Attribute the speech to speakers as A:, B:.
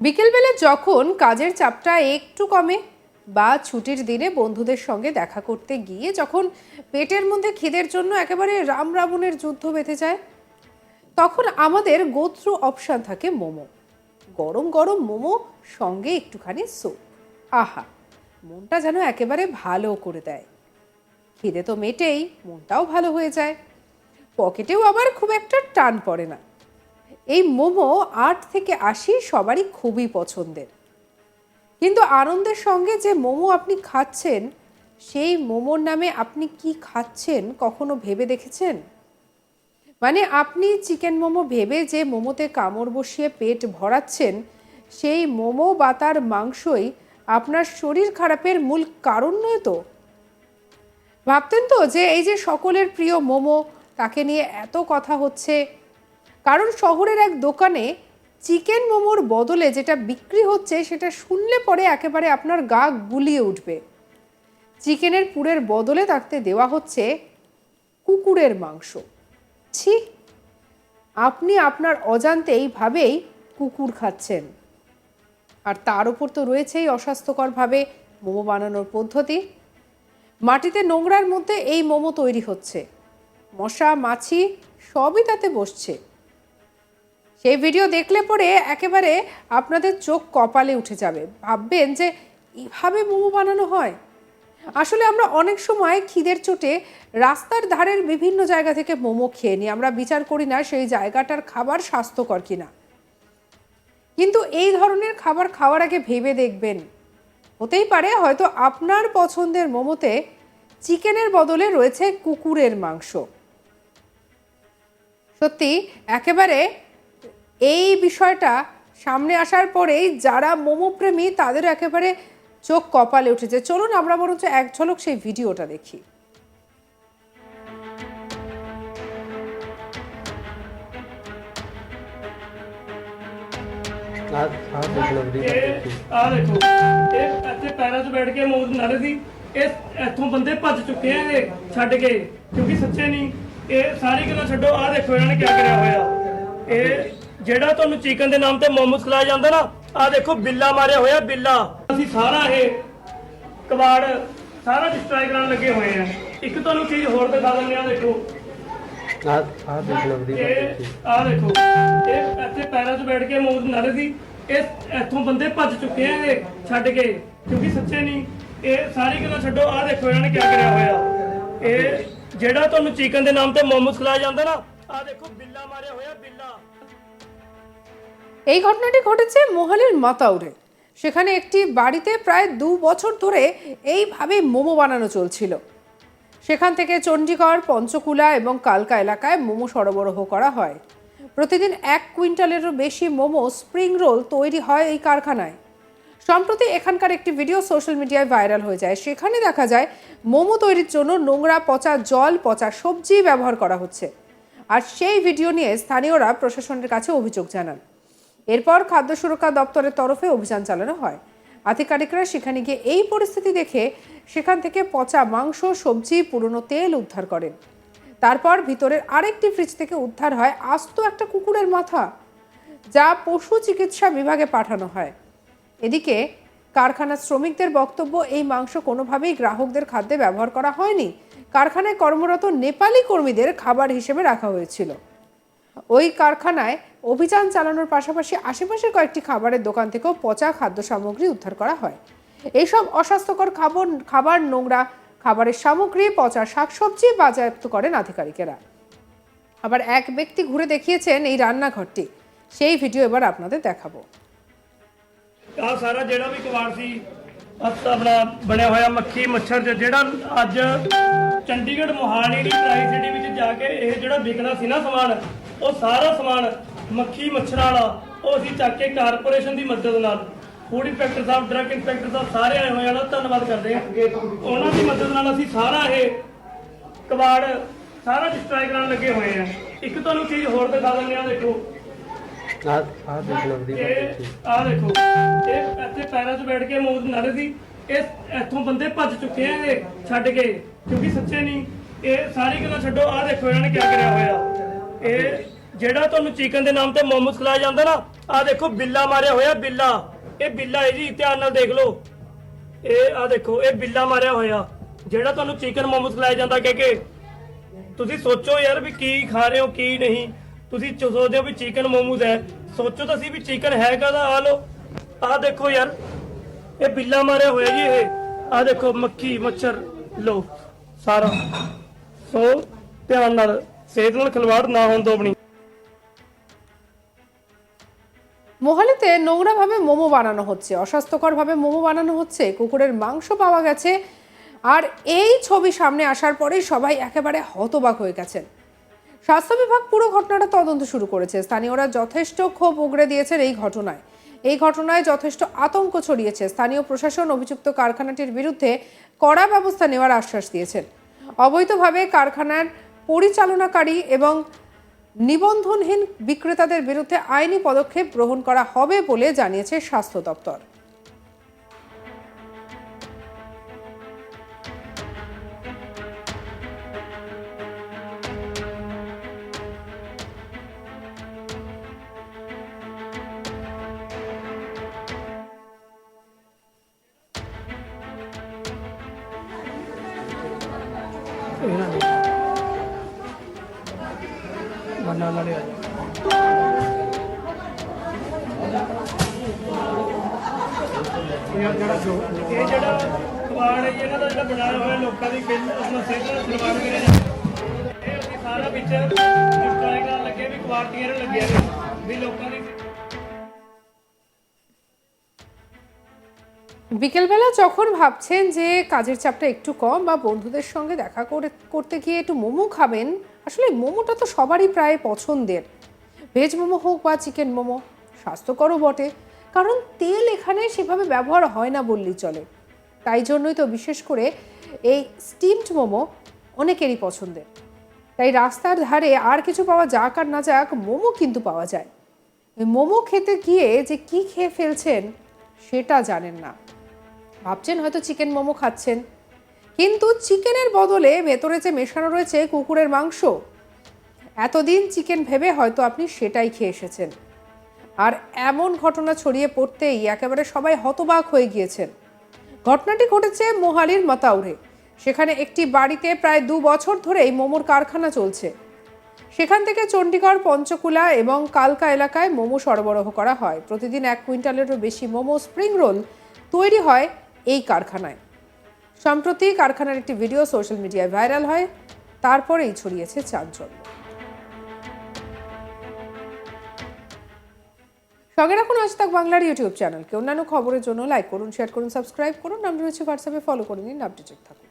A: বিকেলবেলা যখন কাজের চাপটা একটু কমে বা ছুটির দিনে বন্ধুদের সঙ্গে দেখা করতে গিয়ে যখন পেটের মধ্যে খিদের জন্য একেবারে রাম রাবণের যুদ্ধ বেঁধে যায়, তখন আমাদের গোত্র অপশান থাকে মোমো। গরম গরম মোমো, সঙ্গে একটুখানি স্যুপ। আহা, মনটা যেন একেবারে ভালো করে দেয়। খিদে তো মেটেই মনটাও ভালো হয়ে যায়। পকেটেও আবার খুব একটা টান পড়ে না। এই মোমো আট থেকে আশি সবারই খুবই পছন্দের। কিন্তু আনন্দের সঙ্গে যে মোমো আপনি খাচ্ছেন, সেই মোমোর নামে আপনি কি খাচ্ছেন কখনো ভেবে দেখেছেন? মানে আপনি চিকেন মোমো ভেবে যে মোমোতে কামড় বসিয়ে পেট ভরাচ্ছেন, সেই মোমো বা তার মাংসই আপনার শরীর খারাপের মূল কারণ নয় তো? ভাবতেন তো যে এই যে সকলের প্রিয় মোমো, তাকে নিয়ে এত কথা হচ্ছে কারণ শহরের এক দোকানে চিকেন মোমোর বদলে যেটা বিক্রি হচ্ছে, সেটা শুনলে পরে একেবারে আপনার গা গুলিয়ে উঠবে। চিকেনের পুরের বদলে তাতে দেওয়া হচ্ছে কুকুরের মাংস। ছি, আপনি আপনার অজান্তে এইভাবেই কুকুর খাচ্ছেন। আর তার উপর তো রয়েছেই অস্বাস্থ্যকরভাবে মোমো বানানোর পদ্ধতি। মাটিতে নোংরার মধ্যে এই মোমো তৈরি হচ্ছে। মশা, মাছি সবই তাতে বসছে। সেই ভিডিও দেখলে পরে একেবারে আপনাদের চোখ কপালে উঠে যাবে। ভাববেন যে, এভাবে মোমো বানানো হয়? আসলে আমরা অনেক সময় খিদের চোটে রাস্তার ধারের বিভিন্ন জায়গা থেকে মোমো খেয়ে নিই। আমরা বিচার করি না সেই জায়গাটার খাবার স্বাস্থ্যকর কিনা। কিন্তু এই ধরনের খাবার খাওয়ার আগে ভেবে দেখবেন। হতেই পারে হয়তো আপনার পছন্দের মোমোতে চিকেনের বদলে রয়েছে কুকুরের মাংস। সত্যি, একেবারে এই বিষয়টা সামনে আসার পরেই যারা মোমো প্রেমী তাদের একেবারে চোখ কপালে উঠেছে চলুন আমরা বরঞ্চ এক ঝলক সেই ভিডিওটা দেখি
B: ਆ ਆ ਦੇਖ ਲਓ ਵੀਡੀਓ
C: ਇਹ ਆ ਦੇਖੋ ਇਹ ਇੱਥੇ ਪੈਰਾਂ 'ਚ ਬੈਠ ਕੇ ਮੌਤ ਨਾਲੇ ਸੀ ਇਹ ਇੱਥੋਂ ਬੰਦੇ ਭੱਜ ਚੁੱਕੇ ਆ ਇਹ ਛੱਡ ਕੇ ਕਿਉਂਕਿ ਸੱਚੇ ਨਹੀਂ ਇਹ ਸਾਰੀ ਗੱਲਾਂ ਛੱਡੋ ਆ ਦੇਖੋ ਇਹਨਾਂ ਨੇ ਕੀ ਕਰਿਆ ਹੋਇਆ ਇਹ ਜਿਹੜਾ ਤੁਹਾਨੂੰ ਚਿਕਨ ਦੇ ਨਾਮ ਤੇ ਮੋਮੋਸ ਖਿਲਾਇਆ ਜਾਂਦਾ ਨਾ ਆ ਦੇਖੋ ਬਿੱਲਾ ਮਾਰਿਆ ਹੋਇਆ ਬਿੱਲਾ। ਅਸੀਂ ਸਾਰਾ ਇਹ ਕਬਾੜ ਸਾਰਾ ਡਿਸਟਰਾਈ ਕਰਨ ਲੱਗੇ ਹੋਏ ਆ। ਇੱਕ ਤੁਹਾਨੂੰ ਚੀਜ਼ ਹੋਰ ਦਿਖਾ ਦਿੰਦੇ ਆ ਦੇਖੋ।
B: ਆ ਆ ਦੇਖ ਲਓ
C: ਇਹ ਆ ਦੇਖੋ। ਇਹ ਇੱਥੇ ਪੈਰਾਂ 'ਚ ਬੈਠ ਕੇ ਮੌਤ ਨਾਲੇ ਸੀ ਇਹ ਇੱਥੋਂ ਬੰਦੇ ਭੱਜ ਚੁੱਕੇ ਆ ਇਹ ਛੱਡ ਕੇ ਕਿਉਂਕਿ ਸੱਚੇ ਨਹੀਂ ਇਹ ਸਾਰੀ ਗੱਲਾਂ ਛੱਡੋ ਆ ਦੇਖੋ ਇਹਨਾਂ ਨੇ ਕੀ ਕਰਿਆ ਹੋਇਆ। ਇਹ ਜਿਹੜਾ ਤੁਹਾਨੂੰ ਚਿਕਨ ਦੇ ਨਾਮ ਤੇ ਮੋਮੋਸ ਖਿਲਾਇਆ ਜਾਂਦਾ ਨਾ ਆ ਦੇਖੋ ਬਿੱਲਾ ਮਾਰਿਆ ਹੋਇਆ ਬਿੱਲਾ।
A: এই ঘটনাটি ঘটেছে মোহালির মাতাউরে। সেখানে একটি বাড়িতে প্রায় দু বছর ধরে এইভাবে মোমো বানানো চলছিল। সেখান থেকে চণ্ডীগড়, পঞ্চকুলা এবং কালকা এলাকায় মোমো সরবরাহ করা হয়। প্রতিদিন এক কুইন্টালেরও বেশি মোমো স্প্রিং রোল তৈরি হয় এই কারখানায়। সম্প্রতি এখানকার একটি ভিডিও সোশ্যাল মিডিয়ায় ভাইরাল হয়ে যায়। সেখানে দেখা যায়, মোমো তৈরির জন্য নোংরা পচা জল, পচা সবজি ব্যবহার করা হচ্ছে। আর সেই ভিডিও নিয়ে স্থানীয়রা প্রশাসনের কাছে অভিযোগ জানান। এরপর খাদ্য সুরক্ষা দপ্তরের তরফে অভিযান চালানো হয়। আধিকারিকরা সেখানে গিয়ে এই পরিস্থিতি দেখে সেখান থেকে পচা মাংস, সবজি, পুরনো তেল উদ্ধার করেন। তারপর ভিতরের আরেকটি ফ্রিজ থেকে উদ্ধার হয় আস্ত একটা কুকুরের মাথা, যা পশু চিকিৎসা বিভাগে পাঠানো হয়। এদিকে কারখানার শ্রমিকদের বক্তব্য, এই মাংস কোনোভাবেই গ্রাহকদের খাদ্যে ব্যবহার করা হয়নি। কারখানায় কর্মরত নেপালি কর্মীদের খাবার হিসেবে রাখা হয়েছিল। ওই কারখানায় অভিযান চালানোর পাশাপাশি আশেপাশের কয়েকটি খাবারের দোকান থেকেও পচা খাদ্য সামগ্রী উদ্ধার করা হয় এইসব অস্বাস্থ্যকর খাবার খাবার নোংরা খাবারের সামগ্রী পচা শাকসবজি বাজেয়াপ্ত করেন আধিকারিকেরা আবার এক ব্যক্তি ঘুরে দেখিয়েছেন এই রান্নাঘরটি সেই ভিডিও এবার আপনাদের দেখাবো
C: ਆ ਸਾਰਾ ਜਿਹੜਾ ਵੀ ਕਬਾੜ ਸੀ ਆਹ ਆਪਣਾ ਬਣਿਆ ਹੋਇਆ ਮੱਖੀ ਮੱਛਰ ਚ ਜਿਹੜਾ ਅੱਜ ਚੰਡੀਗੜ੍ਹ ਮੋਹਾਲੀ ਦੀ ਟਰਾਈ ਸਿਟੀ ਵਿੱਚ ਜਾ ਕੇ ਇਹ ਜਿਹੜਾ ਵਿਕਦਾ ਸੀ ਨਾ ਸਮਾਨ ਉਹ ਸਾਰਾ ਸਮਾਨ ਮੱਖੀ ਮੱਛਰਾਂ ਵਾਲਾ ਉਹ ਅਸੀਂ ਚੱਕ ਕੇ ਕਾਰਪੋਰੇਸ਼ਨ ਦੀ ਮਦਦ ਨਾਲ ਫੂਡ ਇੰਸਪੈਕਟਰ ਸਾਹਿਬ ਡਰੱਗ ਇੰਸਪੈਕਟਰ ਸਾਹਿਬ ਸਾਰੇ ਆਏ ਹੋਏ ਆ ਨਾ ਧੰਨਵਾਦ ਕਰਦੇ ਹਾਂ। ਉਹਨਾਂ ਦੀ ਮਦਦ ਨਾਲ ਅਸੀਂ ਸਾਰਾ ਇਹ ਕਬਾੜ ਸਾਰਾ ਡਿਸਟਰਾਈ ਕਰਨ ਲੱਗੇ ਹੋਏ ਆ। ਇੱਕ ਤੁਹਾਨੂੰ ਚੀਜ਼ ਹੋਰ ਦਿਖਾ ਦਿੰਦੇ ਆ ਦੇਖੋ।
B: ਆ ਆ ਦੇਖ ਲਓ
C: ਇਹ ਆ ਦੇਖੋ। ਇਹ ਇੱਥੇ ਪੈਰਾਂ 'ਚ ਬੈਠ ਕੇ ਮੌਤ ਨਾਲੇ ਸੀ ਇਹ ਇੱਥੋਂ ਬੰਦੇ ਭੱਜ ਚੁੱਕੇ ਆ ਇਹ ਛੱਡ ਕੇ ਕਿਉਂਕਿ ਸੱਚੇ ਨਹੀਂ ਇਹ ਸਾਰੀ ਗੱਲਾਂ ਛੱਡੋ ਆ ਦੇਖੋ ਇਹਨਾਂ ਨੇ ਕੀ ਕਰਿਆ ਹੋਇਆ। ਇਹ ਜਿਹੜਾ ਤੁਹਾਨੂੰ ਚਿਕਨ ਦੇ ਨਾਮ ਤੇ ਮੋਮੋਸ ਖਿਲਾਇਆ ਜਾਂਦਾ ਨਾ ਆ ਦੇਖੋ ਬਿੱਲਾ ਮਾਰਿਆ ਹੋਇਆ ਬਿੱਲਾ। ਇਹ ਬਿੱਲਾ ਹੈ ਜੀ ਧਿਆਨ ਨਾਲ ਦੇਖ ਲਓ। ਇਹ ਆ ਦੇਖੋ, ਇਹ ਬਿੱਲਾ ਮਾਰਿਆ ਹੋਇਆ। ਜਿਹੜਾ ਤੁਹਾਨੂੰ ਚਿਕਨ ਮੋਮੋਸ ਖਿਲਾਇਆ ਜਾਂਦਾ ਕਿ ਕਿ। ਤੁਸੀਂ ਸੋਚੋ ਯਾਰ ਵੀ ਕੀ ਖਾ ਰਹੇ ਹੋ, ਕੀ ਨਹੀਂ। ਤੁਸੀਂ ਸੋਚਦੇ ਹੋ ਵੀ ਚਿਕਨ ਮੋਮੋਸ ਹੈ। ਸੋਚੋ ਤਾਂ ਸੀ ਵੀ ਚਿਕਨ ਹੈ ਕਾਹਦਾ? ਆ ਲੋ ਆ ਦੇਖੋ ਯਾਰ, ਇਹ ਬਿੱਲਾ ਮਾਰਿਆ ਹੋਇਆ ਜੀ ਇਹ। ਆ ਦੇਖੋ, ਮੱਖੀ, ਮੱਛਰ। ਲੋ ਸਾਰਾ। ਸੋ, ਧਿਆਨ ਨਾਲ ਸਿਹਤ ਨਾਲ ਖਿਲਵਾੜ না ਹੋਣ ਦੋ ਆਪਣੀ
A: মোহালিতে নোংরাভাবে মোমো বানানো হচ্ছে অস্বাস্থ্যকরভাবে মোমো বানানো হচ্ছে কুকুরের মাংস পাওয়া গেছে আর এই ছবি সামনে আসার পরেই সবাই একেবারে হতবাক হয়ে গেছেন স্বাস্থ্য বিভাগ পুরো ঘটনাটা তদন্ত শুরু করেছে স্থানীয়রা যথেষ্ট ক্ষোভ উগড়ে দিয়েছেন এই ঘটনায় এই ঘটনায় যথেষ্ট আতঙ্ক ছড়িয়েছে স্থানীয় প্রশাসন অভিযুক্ত কারখানাটির বিরুদ্ধে কড়া ব্যবস্থা নেওয়ার আশ্বাস দিয়েছেন অবৈধভাবে কারখানার পরিচালনাকারী এবং নিবন্ধনহীন বিক্রেতাদের বিরুদ্ধে আইনি পদক্ষেপ গ্রহণ করা হবে বলে জানিয়েছে স্বাস্থ্য দপ্তর।
C: ਬੰਨਾ ਇਹ ਜਿਹੜਾ ਕਬਾੜ ਹੈ ਇਹਨਾਂ ਦਾ ਜਿਹੜਾ ਬਣਾਇਆ ਹੋਇਆ ਲੋਕਾਂ ਦੀ ਸਮੱਸਿਆ ਦਾ ਨਿਵਾਰਨ ਕਰਿਆ ਜਾਵੇ ਇਹ ਸਾਰਾ ਵਿੱਚ ਇਸ ਲੱਗੇ ਵੀ ਕੁਆਰਟੀਆਂ ਲੱਗਿਆ ਵੀ ਲੋਕਾਂ ਦੀ
A: বিকেলবেলা যখন ভাবছেন যে কাজের চাপটা একটু কম বা বন্ধুদের সঙ্গে দেখা করে, করতে গিয়ে একটু মোমো খাবেন, আসলে মোমোটা তো সবারই প্রায় পছন্দের। ভেজ মোমো হোক বা চিকেন মোমো, স্বাস্থ্যকরও বটে। কারণ তেল এখানে সেভাবে ব্যবহার হয় না বললেই চলে। তাই জন্যই তো বিশেষ করে এই স্টিমড মোমো অনেকেরই পছন্দের। তাই রাস্তার ধারে আর কিছু পাওয়া যাক আর না যাক, মোমো কিন্তু পাওয়া যায়। মোমো খেতে গিয়ে যে কি খেয়ে ফেলছেন, সেটা জানেন না। ভাবছেন হয়তো চিকেন মোমো খাচ্ছেন। কিন্তু চিকেনের বদলে ভেতরে যে মেশানো রয়েছে কুকুরের মাংস, এতদিন চিকেন ভেবে হয়তো আপনি সেটাই খেয়ে এসেছেন। আর এমন ঘটনা ছড়িয়ে পড়তেই একেবারে সবাই হতবাক হয়ে গিয়েছেন। ঘটনাটি ঘটেছে মোহালির মাতাউরে। সেখানে একটি বাড়িতে প্রায় দু বছর ধরেই মোমোর কারখানা চলছে। সেখান থেকে চণ্ডীগড়, পঞ্চকুলা এবং কালকা এলাকায় মোমো সরবরাহ করা হয়। প্রতিদিন এক কুইন্টালেরও বেশি মোমো স্প্রিং রোল তৈরি হয় এই কারখানায়। সম্প্রতি কারখানার একটি ভিডিও সোশ্যাল মিডিয়ায় ভাইরাল হয়, তারপরেই ছড়িয়েছে চাঞ্চল্য। সঙ্গে রাখুন আজ তাক বাংলার ইউটিউব চ্যানেলকে। অন্যান্য খবরের জন্য লাইক করুন শেয়ার করুন সাবস্ক্রাইব করুন। নাম রয়েছে হোয়াটসঅ্যাপে ফলো করে নিন আপডেটেড থাকুন।